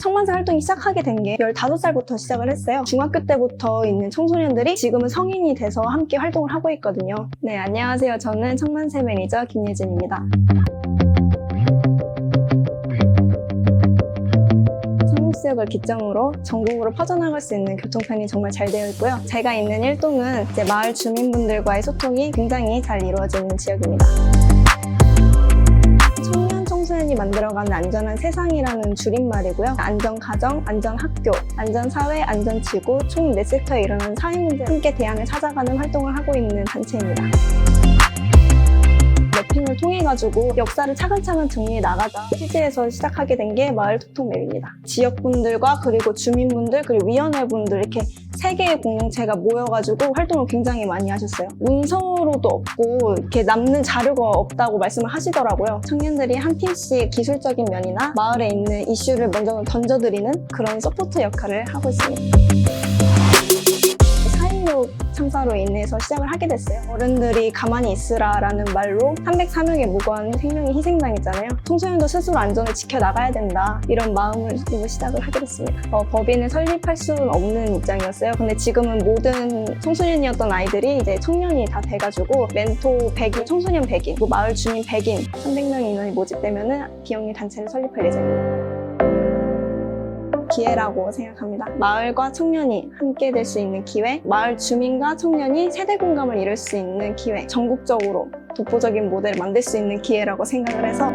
청만세 활동이 시작하게 된 게 15살부터 시작을 했어요. 중학교 때부터 있는 청소년들이 지금은 성인이 돼서 함께 활동을 하고 있거든요. 네, 안녕하세요. 저는 청만세 매니저 김예진입니다. 성북지역을 기점으로 전국으로 퍼져나갈 수 있는 교통편이 정말 잘 되어 있고요. 제가 있는 일동은 이제 마을 주민분들과의 소통이 굉장히 잘 이루어지는 지역입니다. 청소년이 만들어가는 안전한 세상이라는 줄임말이고요. 안전 가정, 안전 학교, 안전 사회, 안전 지구 총 4섹터에 일어나는 사회 문제 함께 대안을 찾아가는 활동을 하고 있는 단체입니다. 맵핑을 통해 가지고 역사를 차근차근 정리해 나가자 취지에서 시작하게 된 게 마을 토통맵입니다. 지역분들과 그리고 주민분들 그리고 위원회분들 이렇게 세 개의 공동체가 모여가지고 활동을 굉장히 많이 하셨어요. 문서로도 없고 이렇게 남는 자료가 없다고 말씀을 하시더라고요. 청년들이 한 팀씩 기술적인 면이나 마을에 있는 이슈를 먼저 던져드리는 그런 서포트 역할을 하고 있습니다. 4.16 참사로 인해서 시작을 하게 됐어요. 어른들이 가만히 있으라라는 말로 304명의 무고한 생명이 희생당했잖아요. 청소년도 스스로 안전을 지켜나가야 된다. 이런 마음을 가지고 시작을 하게 됐습니다. 어, 법인을 설립할 수는 없는 입장이었어요. 근데 지금은 모든 청소년이었던 아이들이 이제 청년이 다 돼가지고 멘토 100인, 청소년 100인, 그리고 마을 주민 100인, 300명 인원이 모집되면은 비영리 단체를 설립할 예정입니다. 기회라고 생각합니다. 마을과 청년이 함께 될 수 있는 기회, 마을 주민과 청년이 세대 공감을 이룰 수 있는 기회, 전국적으로 독보적인 모델을 만들 수 있는 기회라고 생각을 해서